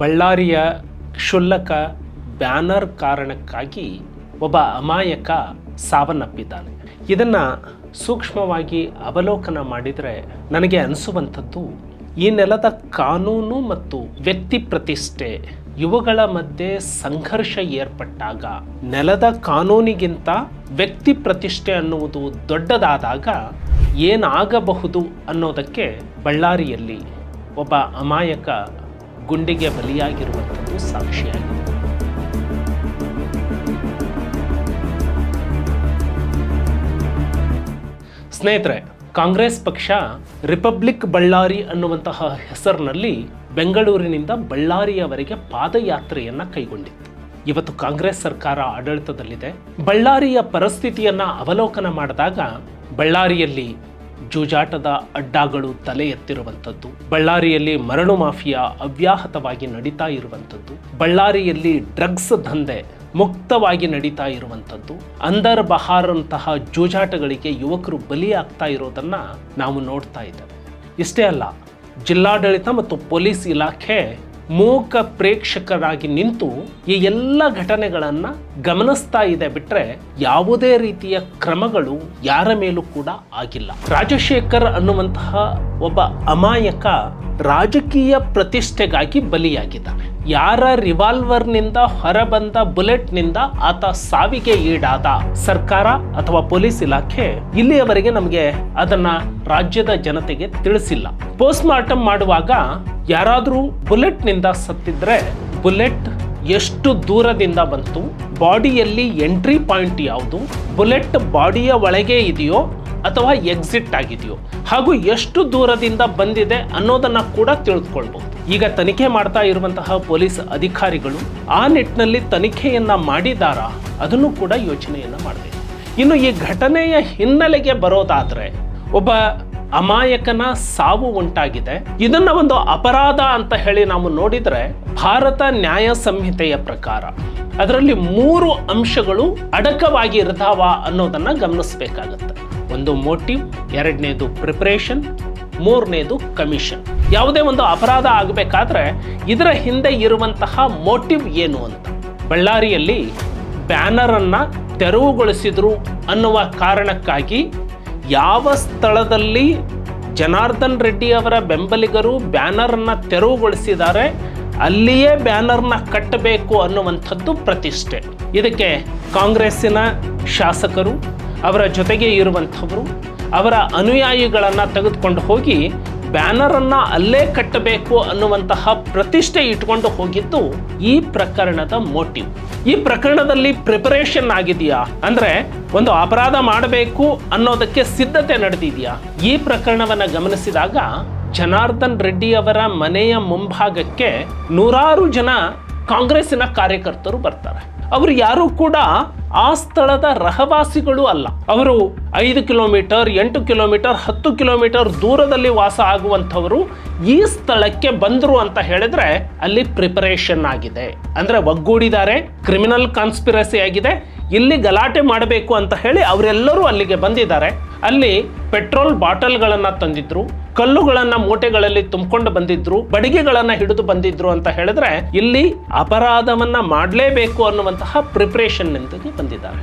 ಬಳ್ಳಾರಿಯ ಕ್ಷುಲ್ಲಕ ಬ್ಯಾನರ್ ಕಾರಣಕ್ಕಾಗಿ ಒಬ್ಬ ಅಮಾಯಕ ಸಾವನ್ನಪ್ಪಿದ್ದಾನೆ. ಇದನ್ನು ಸೂಕ್ಷ್ಮವಾಗಿ ಅವಲೋಕನ ಮಾಡಿದರೆ ನನಗೆ ಅನಿಸುವಂಥದ್ದು, ಈ ನೆಲದ ಕಾನೂನು ಮತ್ತು ವ್ಯಕ್ತಿ ಪ್ರತಿಷ್ಠೆ ಇವುಗಳ ಮಧ್ಯೆ ಸಂಘರ್ಷ ಏರ್ಪಟ್ಟಾಗ ನೆಲದ ಕಾನೂನಿಗಿಂತ ವ್ಯಕ್ತಿ ಪ್ರತಿಷ್ಠೆ ಅನ್ನುವುದು ದೊಡ್ಡದಾದಾಗ ಏನಾಗಬಹುದು ಅನ್ನೋದಕ್ಕೆ ಬಳ್ಳಾರಿಯಲ್ಲಿ ಒಬ್ಬ ಅಮಾಯಕ ಗುಂಡಿಗೆ ಬಲಿಯಾಗಿರುವಂಥದ್ದು ಸಾಕ್ಷಿಯಾಗಿದೆ. ಸ್ನೇಹಿತರೆ, ಕಾಂಗ್ರೆಸ್ ಪಕ್ಷ ರಿಪಬ್ಲಿಕ್ ಬಳ್ಳಾರಿ ಅನ್ನುವಂತಹ ಹೆಸರಿನಲ್ಲಿ ಬೆಂಗಳೂರಿನಿಂದ ಬಳ್ಳಾರಿಯವರೆಗೆ ಪಾದಯಾತ್ರೆಯನ್ನ ಕೈಗೊಂಡಿತ್ತು. ಇವತ್ತು ಕಾಂಗ್ರೆಸ್ ಸರ್ಕಾರ ಆಡಳಿತದಲ್ಲಿದೆ. ಬಳ್ಳಾರಿಯ ಪರಿಸ್ಥಿತಿಯನ್ನ ಅವಲೋಕನ ಮಾಡಿದಾಗ ಬಳ್ಳಾರಿಯಲ್ಲಿ ಜೂಜಾಟದ ಅಡ್ಡಾಗಳು ತಲೆ ಎತ್ತಿರುವಂಥದ್ದು. ಬಳ್ಳಾರಿಯಲ್ಲಿ ಮರಳು ಮಾಫಿಯಾ ಅವ್ಯಾಹತವಾಗಿ ನಡೀತಾ ಇರುವಂಥದ್ದು. ಬಳ್ಳಾರಿಯಲ್ಲಿ ಡ್ರಗ್ಸ್ ದಂಧೆ ಮುಕ್ತವಾಗಿ ನಡೀತಾ ಇರುವಂಥದ್ದು. ಅಂದರ್ ಬಹಾರಂತಹ ಜೂಜಾಟಗಳಿಗೆ ಯುವಕರು ಬಲಿಯಾಗ್ತಾ ಇರೋದನ್ನ ನಾವು ನೋಡ್ತಾ ಇದ್ದೇವೆ. ಇಷ್ಟೇ ಅಲ್ಲ, ಜಿಲ್ಲಾಡಳಿತ ಮತ್ತು ಪೊಲೀಸ್ ಇಲಾಖೆ ಮೂಕ ಪ್ರೇಕ್ಷಕರಾಗಿ ನಿಂತು ಈ ಎಲ್ಲ ಘಟನೆಗಳನ್ನು ಗಮನಿಸ್ತಾ ಇದೆ ಬಿಟ್ರೆ ಯಾವುದೇ ರೀತಿಯ ಕ್ರಮಗಳು ಯಾರ ಮೇಲೂ ಕೂಡ ಆಗಿಲ್ಲ. ರಾಜಶೇಖರ್ ಅನ್ನುವಂತಹ ಒಬ್ಬ ಅಮಾಯಕ ರಾಜಕೀಯ ಪ್ರತಿಷ್ಠೆಗಾಗಿ ಬಲಿಯಾಗಿದ್ದಾನೆ. ಯಾರ ರಿವಾಲ್ವರ್ನಿಂದ ಹೊರಬಂದ ಬುಲೆಟ್ನಿಂದ ಆತ ಸಾವಿಗೆ ಈಡಾದ ಸರ್ಕಾರ ಅಥವಾ ಪೊಲೀಸ್ ಇಲಾಖೆ ಇಲ್ಲಿಯವರೆಗೆ ನಮಗೆ ಅದನ್ನ ರಾಜ್ಯದ ಜನತೆಗೆ ತಿಳಿಸಿಲ್ಲ. ಪೋಸ್ಟ್ ಮಾರ್ಟಮ್ ಮಾಡುವಾಗ ಯಾರಾದರೂ ಬುಲೆಟ್ನಿಂದ ಸತ್ತಿದ್ರೆ ಬುಲೆಟ್ ಎಷ್ಟು ದೂರದಿಂದ ಬಂತು, ಬಾಡಿಯಲ್ಲಿ ಎಂಟ್ರಿ ಪಾಯಿಂಟ್ ಯಾವುದು, ಬುಲೆಟ್ ಬಾಡಿಯ ಒಳಗೆ ಇದೆಯೋ ಅಥವಾ ಎಕ್ಸಿಟ್ ಆಗಿದೆಯೋ, ಹಾಗೂ ಎಷ್ಟು ದೂರದಿಂದ ಬಂದಿದೆ ಅನ್ನೋದನ್ನ ಕೂಡ ತಿಳಿದುಕೊಳ್ಬಹುದು ಈಗ ತನಿಖೆ ಮಾಡ್ತಾ ಇರುವಂತಹ ಪೊಲೀಸ್ ಅಧಿಕಾರಿಗಳು ಆ ನಿಟ್ಟಿನಲ್ಲಿ ತನಿಖೆಯನ್ನ ಮಾಡಿದಾರ? ಅದನ್ನು ಕೂಡ ಯೋಚನೆಯನ್ನ ಮಾಡಬೇಕು. ಇನ್ನು ಈ ಘಟನೆಯ ಹಿನ್ನೆಲೆಗೆ ಬರೋದಾದ್ರೆ ಒಬ್ಬ ಅಮಾಯಕನ ಸಾವು ಉಂಟಾಗಿದೆ. ಇದನ್ನ ಒಂದು ಅಪರಾಧ ಅಂತ ಹೇಳಿ ನಾವು ನೋಡಿದ್ರೆ ಭಾರತ ನ್ಯಾಯ ಸಂಹಿತೆಯ ಪ್ರಕಾರ ಅದರಲ್ಲಿ ಮೂರು ಅಂಶಗಳು ಅಡಕವಾಗಿ ಇರ್ತಾವ ಅನ್ನೋದನ್ನ ಗಮನಿಸಬೇಕಾಗತ್ತೆ. ಒಂದು ಮೋಟಿವ್ ಎರಡನೇದು ಪ್ರಿಪರೇಷನ್ ಮೂರನೇದು ಕಮಿಷನ್ ಯಾವುದೇ ಒಂದು ಅಪರಾಧ ಆಗಬೇಕಾದ್ರೆ ಇದರ ಹಿಂದೆ ಇರುವಂತಹ ಮೋಟಿವ್ ಏನು ಅಂತ. ಬಳ್ಳಾರಿಯಲ್ಲಿ ಬ್ಯಾನರನ್ನು ತೆರವುಗೊಳಿಸಿದ್ರು ಅನ್ನುವ ಕಾರಣಕ್ಕಾಗಿ ಯಾವ ಸ್ಥಳದಲ್ಲಿ ಜನಾರ್ದನ್ ರೆಡ್ಡಿ ಅವರ ಬೆಂಬಲಿಗರು ಬ್ಯಾನರನ್ನು ತೆರವುಗೊಳಿಸಿದ್ದಾರೆ, ಅಲ್ಲಿಯೇ ಬ್ಯಾನರ್ನ ಕಟ್ಟಬೇಕು ಅನ್ನುವಂಥದ್ದು ಪ್ರತಿಷ್ಠೆ. ಇದಕ್ಕೆ ಕಾಂಗ್ರೆಸ್ಸಿನ ಶಾಸಕರು, ಅವರ ಜೊತೆಗೆ ಇರುವಂಥವರು, ಅವರ ಅನುಯಾಯಿಗಳನ್ನು ತೆಗೆದುಕೊಂಡು ಹೋಗಿ ಬ್ಯಾನರನ್ನು ಅಲ್ಲೇ ಕಟ್ಟಬೇಕು ಅನ್ನುವಂತಹ ಪ್ರತಿಷ್ಠೆ ಇಟ್ಕೊಂಡು ಹೋಗಿದ್ದು ಈ ಪ್ರಕರಣದ ಮೋಟಿವ್ ಈ ಪ್ರಕರಣದಲ್ಲಿ ಪ್ರಿಪರೇಷನ್ ಆಗಿದೆಯಾ? ಅಂದ್ರೆ ಒಂದು ಅಪರಾಧ ಮಾಡಬೇಕು ಅನ್ನೋದಕ್ಕೆ ಸಿದ್ಧತೆ ನಡೆದಿದೆಯಾ? ಈ ಪ್ರಕರಣವನ್ನ ಗಮನಿಸಿದಾಗ ಜನಾರ್ದನ್ ರೆಡ್ಡಿ ಅವರ ಮನೆಯ ಮುಂಭಾಗಕ್ಕೆ ನೂರಾರು ಜನ ಕಾಂಗ್ರೆಸ್ಸಿನ ಕಾರ್ಯಕರ್ತರು ಬರ್ತಾರೆ. ಅವರು ಯಾರು ಕೂಡ ಆ ಸ್ಥಳದ ರಹವಾಸಿಗಳು ಅಲ್ಲ. ಅವರು ಐದು ಕಿಲೋಮೀಟರ್, ಎಂಟು ಕಿಲೋಮೀಟರ್, ಹತ್ತು ಕಿಲೋಮೀಟರ್ ದೂರದಲ್ಲಿ ವಾಸ ಆಗುವಂಥವರು ಈ ಸ್ಥಳಕ್ಕೆ ಬಂದರು ಅಂತ ಹೇಳಿದ್ರೆ ಅಲ್ಲಿ ಪ್ರಿಪರೇಷನ್ ಆಗಿದೆ. ಅಂದರೆ ಒಗ್ಗೂಡಿದ್ದಾರೆ, ಕ್ರಿಮಿನಲ್ ಕಾನ್ಸ್ಪಿರಸಿ ಆಗಿದೆ, ಇಲ್ಲಿ ಗಲಾಟೆ ಮಾಡಬೇಕು ಅಂತ ಹೇಳಿ ಅವರೆಲ್ಲರೂ ಅಲ್ಲಿಗೆ ಬಂದಿದ್ದಾರೆ. ಅಲ್ಲಿ ಪೆಟ್ರೋಲ್ ಬಾಟಲ್ಗಳನ್ನು ತಂದಿದ್ರು ಕಲ್ಲುಗಳನ್ನ ಮೂಟೆಗಳಲ್ಲಿ ತುಂಬಿಕೊಂಡು ಬಂದಿದ್ರು, ಬಡಿಗೆಗಳನ್ನ ಹಿಡಿದು ಬಂದಿದ್ರು ಅಂತ ಹೇಳಿದ್ರೆ ಇಲ್ಲಿ ಅಪರಾಧವನ್ನ ಮಾಡಲೇಬೇಕು ಅನ್ನುವಂತಹ ಪ್ರಿಪರೇಷನ್ ಅಂತ ಬಂದಿದ್ದಾರೆ.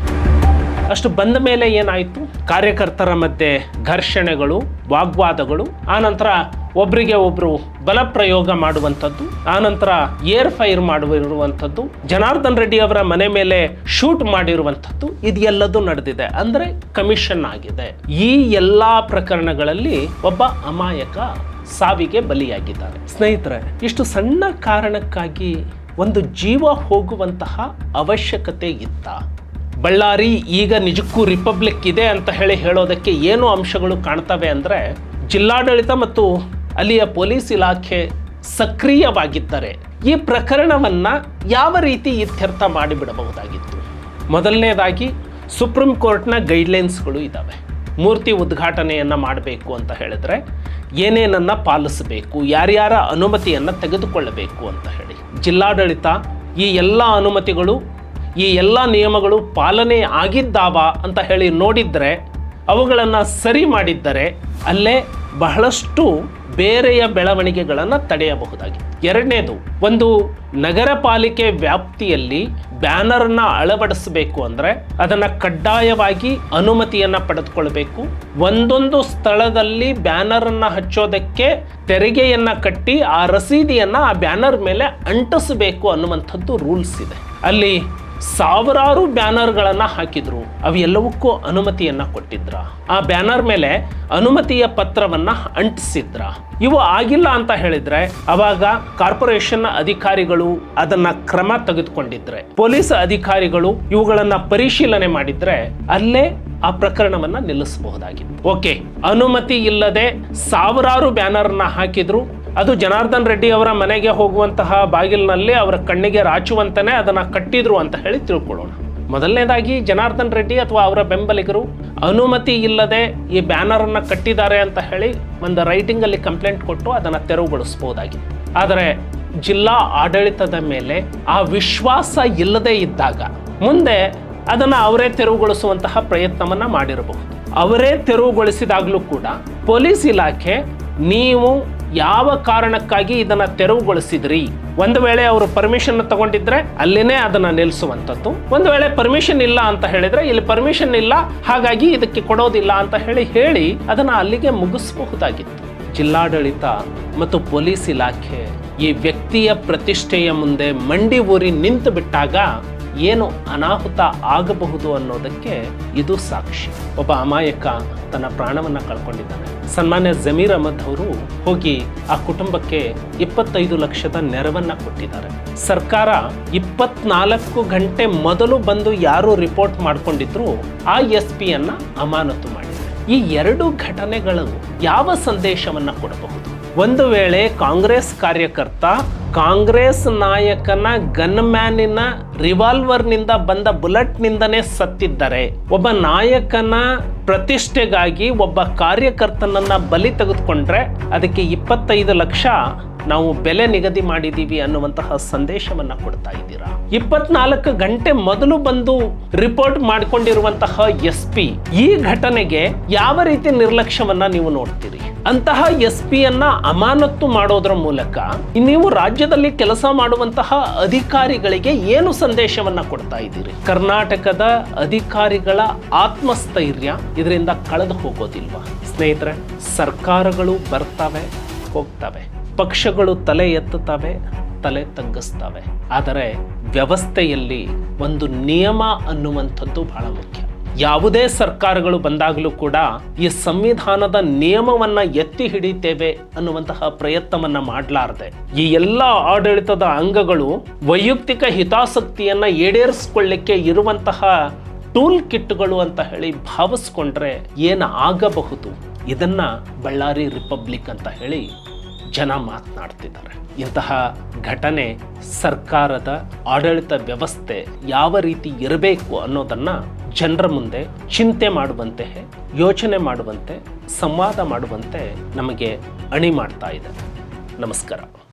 ಅಷ್ಟು ಬಂದ ಮೇಲೆ ಏನಾಯಿತು? ಕಾರ್ಯಕರ್ತರ ಮಧ್ಯೆ ಘರ್ಷಣೆಗಳು, ವಾಗ್ವಾದಗಳು, ಆನಂತರ ಒಬ್ಬರಿಗೆ ಒಬ್ಬರು ಬಲ ಪ್ರಯೋಗ ಮಾಡುವಂಥದ್ದು, ಆನಂತರ ಏರ್ ಫೈರ್ ಮಾಡುವಿರುವಂಥದ್ದು, ಜನಾರ್ದನ್ ರೆಡ್ಡಿ ಅವರ ಮನೆ ಮೇಲೆ ಶೂಟ್ ಮಾಡಿರುವಂಥದ್ದು, ಇದೆಲ್ಲದೂ ನಡೆದಿದೆ. ಅಂದ್ರೆ ಕಮಿಷನ್ ಆಗಿದೆ. ಈ ಎಲ್ಲಾ ಪ್ರಕರಣಗಳಲ್ಲಿ ಒಬ್ಬ ಅಮಾಯಕ ಸಾವಿಗೆ ಬಲಿಯಾಗಿದ್ದಾರೆ. ಸ್ನೇಹಿತರೆ, ಇಷ್ಟು ಸಣ್ಣ ಕಾರಣಕ್ಕಾಗಿ ಒಂದು ಜೀವ ಹೋಗುವಂತಹ ಅವಶ್ಯಕತೆ ಇತ್ತ? ಬಳ್ಳಾರಿ ಈಗ ನಿಜಕ್ಕೂ ರಿಪಬ್ಲಿಕ್ ಇದೆ ಅಂತ ಹೇಳಿ ಹೇಳೋದಕ್ಕೆ ಏನು ಅಂಶಗಳು ಕಾಣ್ತವೆ ಅಂದರೆ ಜಿಲ್ಲಾಡಳಿತ ಮತ್ತು ಅಲ್ಲಿಯ ಪೊಲೀಸ್ ಇಲಾಖೆ ಸಕ್ರಿಯವಾಗಿದ್ದರೆ ಈ ಪ್ರಕರಣವನ್ನು ಯಾವ ರೀತಿ ಇತ್ಯರ್ಥ ಮಾಡಿಬಿಡಬಹುದಾಗಿತ್ತು? ಮೊದಲನೇದಾಗಿ ಸುಪ್ರೀಂ ಕೋರ್ಟ್ನ ಗೈಡ್ಲೈನ್ಸ್ಗಳು ಇದ್ದಾವೆ ಮೂರ್ತಿ ಉದ್ಘಾಟನೆಯನ್ನು ಮಾಡಬೇಕು ಅಂತ ಹೇಳಿದ್ರೆ ಏನೇನನ್ನು ಪಾಲಿಸಬೇಕು, ಯಾರ್ಯಾರ ಅನುಮತಿಯನ್ನು ತೆಗೆದುಕೊಳ್ಳಬೇಕು ಅಂತ ಹೇಳಿ. ಜಿಲ್ಲಾಡಳಿತ ಈ ಎಲ್ಲ ಅನುಮತಿಗಳು ಈ ಎಲ್ಲ ನಿಯಮಗಳು ಪಾಲನೆ ಆಗಿದ್ದಾವ ಅಂತ ಹೇಳಿ ನೋಡಿದರೆ ಅವುಗಳನ್ನು ಸರಿ ಮಾಡಿದ್ದರೆ ಅಲ್ಲೇ ಬಹಳಷ್ಟು ಬೇರೆಯ ಬೆಳವಣಿಗೆಗಳನ್ನು ತಡೆಯಬಹುದಾಗಿ. ಎರಡನೇದು, ಒಂದು ನಗರ ಪಾಲಿಕೆ ವ್ಯಾಪ್ತಿಯಲ್ಲಿ ಬ್ಯಾನರ್ನ ಅಳವಡಿಸಬೇಕು ಅಂದರೆ ಅದನ್ನು ಕಡ್ಡಾಯವಾಗಿ ಅನುಮತಿಯನ್ನು ಪಡೆದುಕೊಳ್ಬೇಕು. ಒಂದೊಂದು ಸ್ಥಳದಲ್ಲಿ ಬ್ಯಾನರನ್ನು ಹಚ್ಚೋದಕ್ಕೆ ತೆರಿಗೆಯನ್ನು ಕಟ್ಟಿ ಆ ರಸೀದಿಯನ್ನು ಆ ಬ್ಯಾನರ್ ಮೇಲೆ ಅಂಟಿಸಬೇಕು ಅನ್ನುವಂಥದ್ದು ರೂಲ್ಸ್ ಇದೆ. ಅಲ್ಲಿ ಸಾವಿರಾರು ಬ್ಯಾನರ್ಗಳನ್ನು ಹಾಕಿದ್ರು. ಅವೆಲ್ಲವಕ್ಕೂ ಅನುಮತಿಯನ್ನು ಕೊಟ್ಟಿದ್ರ. ಆ ಬ್ಯಾನರ್ ಮೇಲೆ ಅನುಮತಿಯ ಪತ್ರವನ್ನು ಅಂಟಿಸಿದ್ರ. ಇವು ಆಗಿಲ್ಲ ಅಂತ ಹೇಳಿದ್ರೆ ಅವಾಗ ಕಾರ್ಪೊರೇಷನ್ ಅಧಿಕಾರಿಗಳು ಅದನ್ನ ಕ್ರಮ ತೆಗೆದುಕೊಂಡಿದ್ರೆ. ಪೊಲೀಸ್ ಅಧಿಕಾರಿಗಳು ಇವುಗಳನ್ನ ಪರಿಶೀಲನೆ ಮಾಡಿದ್ರೆ ಅಲ್ಲೇ ಆ ಪ್ರಕರಣವನ್ನ ನಿಲ್ಲಿಸಬಹುದಾಗಿತ್ತು. ಓಕೆ, ಅನುಮತಿ ಇಲ್ಲದೆ ಸಾವಿರಾರು ಬ್ಯಾನರ್ನ ಹಾಕಿದ್ರು ಅದು ಜನಾರ್ದನ್ ರೆಡ್ಡಿ ಅವರ ಮನೆಗೆ ಹೋಗುವಂತಹ ಬಾಗಿಲಿನಲ್ಲಿ ಅವರ ಕಣ್ಣಿಗೆ ರಾಚುವಂತನೇ ಅದನ್ನ ಕಟ್ಟಿದ್ರು ಅಂತ ಹೇಳಿ ತಿಳ್ಕೊಳ್ಳೋಣ. ಮೊದಲನೇದಾಗಿ ಜನಾರ್ದನ್ ರೆಡ್ಡಿ ಅಥವಾ ಅವರ ಬೆಂಬಲಿಗರು ಅನುಮತಿ ಇಲ್ಲದೆ ಈ ಬ್ಯಾನರನ್ನು ಕಟ್ಟಿದ್ದಾರೆ ಅಂತ ಹೇಳಿ ಒಂದು ರೈಟಿಂಗ್ ಅಲ್ಲಿ ಕಂಪ್ಲೇಂಟ್ ಕೊಟ್ಟು ಅದನ್ನ ತೆರವುಗೊಳಿಸ್ಬೋದಾಗಿ. ಆದರೆ ಜಿಲ್ಲಾ ಆಡಳಿತದ ಮೇಲೆ ಆ ವಿಶ್ವಾಸ ಇಲ್ಲದೆ ಇದ್ದಾಗ ಮುಂದೆ ಅದನ್ನ ಅವರೇ ತೆರವುಗೊಳಿಸುವಂತಹ ಪ್ರಯತ್ನವನ್ನ ಮಾಡಿರಬಹುದು. ಅವರೇ ತೆರವುಗೊಳಿಸಿದಾಗಲೂ ಕೂಡ ಪೊಲೀಸ್ ಇಲಾಖೆ ನೀವು ಯಾವ ಕಾರಣಕ್ಕಾಗಿ ಇದನ್ನ ತೆರವುಗೊಳಿಸಿದ್ರಿ? ಒಂದು ವೇಳೆ ಅವರು ಪರ್ಮಿಷನ್ ತಗೊಂಡಿದ್ರೆ ಅಲ್ಲಿನೇ ಅದನ್ನ ನಿಲ್ಲಿಸುವಂಥದ್ದು. ಒಂದು ವೇಳೆ ಪರ್ಮಿಷನ್ ಇಲ್ಲ ಅಂತ ಹೇಳಿದ್ರೆ ಇಲ್ಲಿ ಪರ್ಮಿಷನ್ ಇಲ್ಲ, ಹಾಗಾಗಿ ಇದಕ್ಕೆ ಕೊಡೋದಿಲ್ಲ ಅಂತ ಹೇಳಿ ಹೇಳಿ ಅದನ್ನ ಅಲ್ಲಿಗೆ ಮುಗಿಸಬಹುದಾಗಿತ್ತು. ಜಿಲ್ಲಾಡಳಿತ ಮತ್ತು ಪೊಲೀಸ್ ಇಲಾಖೆ ಈ ವ್ಯಕ್ತಿಯ ಪ್ರತಿಷ್ಠೆಯ ಮುಂದೆ ಮಂಡಿ ಊರಿ ನಿಂತು ಬಿಟ್ಟಾಗ ಏನು ಅನಾಹುತ ಆಗಬಹುದು ಅನ್ನೋದಕ್ಕೆ ಇದು ಸಾಕ್ಷಿ. ಒಬ್ಬ ಅಮಾಯಕ ತನ್ನ ಪ್ರಾಣವನ್ನ ಕಳ್ಕೊಂಡಿದ್ದಾನೆ. ಸನ್ಮಾನ್ಯ ಜಮೀರ್ ಅಹಮದ್ ಅವರು ಹೋಗಿ ಆ ಕುಟುಂಬಕ್ಕೆ ಇಪ್ಪತ್ತೈದು ಲಕ್ಷದ ನೆರವನ್ನ ಕೊಟ್ಟಿದ್ದಾರೆ. ಸರ್ಕಾರ ಇಪ್ಪತ್ನಾಲ್ಕು ಗಂಟೆ ಮೊದಲು ಬಂದು ಯಾರು ರಿಪೋರ್ಟ್ ಮಾಡ್ಕೊಂಡಿದ್ರು ಆ ಎಸ್ ಪಿಯನ್ನ ಅಮಾನತು ಮಾಡಿದೆ. ಈ ಎರಡು ಘಟನೆಗಳು ಯಾವ ಸಂದೇಶವನ್ನ ಕೊಡಬಹುದು? ಒಂದು ವೇಳೆ ಕಾಂಗ್ರೆಸ್ ಕಾರ್ಯಕರ್ತ ಕಾಂಗ್ರೆಸ್ ನಾಯಕನ ಗನ್ ಮ್ಯಾನಿನ ರಿವಾಲ್ವರ್ನಿಂದ ಬಂದ ಬುಲೆಟ್ನಿಂದನೇ ಸತ್ತಿದ್ದಾರೆ. ಒಬ್ಬ ನಾಯಕನ ಪ್ರತಿಷ್ಠೆಗಾಗಿ ಒಬ್ಬ ಕಾರ್ಯಕರ್ತನನ್ನ ಬಲಿ ತೆಗೆದುಕೊಂಡ್ರೆ ಅದಕ್ಕೆ ಇಪ್ಪತ್ತೈದು ಲಕ್ಷ ನಾವು ಬೆಲೆ ನಿಗದಿ ಮಾಡಿದ್ದೀವಿ ಅನ್ನುವಂತಹ ಸಂದೇಶವನ್ನ ಕೊಡ್ತಾ ಇದ್ದೀರಾ? ಇಪ್ಪತ್ನಾಲ್ಕು ಗಂಟೆ ಮೊದಲು ಬಂದು ರಿಪೋರ್ಟ್ ಮಾಡಿಕೊಂಡಿರುವಂತಹ ಎಸ್ ಪಿ ಈ ಘಟನೆಗೆ ಯಾವ ರೀತಿ ನಿರ್ಲಕ್ಷ್ಯವನ್ನ ನೀವು ನೋಡ್ತೀರಿ? ಅಂತಹ ಎಸ್ ಪಿಯನ್ನ ಅಮಾನತ್ತು ಮಾಡೋದ್ರ ಮೂಲಕ ನೀವು ರಾಜ್ಯದಲ್ಲಿ ಕೆಲಸ ಮಾಡುವಂತಹ ಅಧಿಕಾರಿಗಳಿಗೆ ಏನು ಸಂದೇಶವನ್ನ ಕೊಡ್ತಾ ಇದ್ದೀರಿ? ಕರ್ನಾಟಕದ ಅಧಿಕಾರಿಗಳ ಆತ್ಮಸ್ಥೈರ್ಯ ಇದರಿಂದ ಕಳೆದು ಹೋಗೋದಿಲ್ವಾ? ಸ್ನೇಹಿತರೆ, ಸರ್ಕಾರಗಳು ಬರ್ತವೆ, ಹೋಗ್ತವೆ. ಪಕ್ಷಗಳು ತಲೆ ಎತ್ತುತ್ತವೆ, ತಲೆ ತಗ್ಗಿಸ್ತವೆ ಆದರೆ ವ್ಯವಸ್ಥೆಯಲ್ಲಿ ಒಂದು ನಿಯಮ ಅನ್ನುವಂಥದ್ದು ಬಹಳ ಮುಖ್ಯ. ಯಾವುದೇ ಸರ್ಕಾರಗಳು ಬಂದಾಗಲೂ ಕೂಡ ಈ ಸಂವಿಧಾನದ ನಿಯಮವನ್ನ ಎತ್ತಿ ಹಿಡಿತೇವೆ ಅನ್ನುವಂತಹ ಪ್ರಯತ್ನವನ್ನು ಮಾಡಲಾರದೆ. ಈ ಎಲ್ಲ ಆಡಳಿತದ ಅಂಗಗಳು ವೈಯಕ್ತಿಕ ಹಿತಾಸಕ್ತಿಯನ್ನ ಈಡೇರಿಸಿಕೊಳ್ಳಿಕ್ಕೆ ಇರುವಂತಹ ಟೂಲ್ ಕಿಟ್ಗಳು ಅಂತ ಹೇಳಿ ಭಾವಿಸ್ಕೊಂಡ್ರೆ ಏನು ಆಗಬಹುದು? ಇದನ್ನು ಬಳ್ಳಾರಿ ರಿಪಬ್ಲಿಕ್ ಅಂತ ಹೇಳಿ ಜನ ಮಾತನಾಡ್ತಿದ್ದಾರೆ. ಇಂತಹ ಘಟನೆ ಸರ್ಕಾರದ ಆಡಳಿತ ವ್ಯವಸ್ಥೆ ಯಾವ ರೀತಿ ಇರಬೇಕು ಅನ್ನೋದನ್ನ ಜನರ ಮುಂದೆ ಚಿಂತೆ ಮಾಡುವಂತೆ ಯೋಚನೆ ಮಾಡುವಂತೆ ಸಂವಾದ ಮಾಡುವಂತೆ ನಮಗೆ ಅಣಿ ಮಾಡ್ತಾ ಇದೆ. ನಮಸ್ಕಾರ.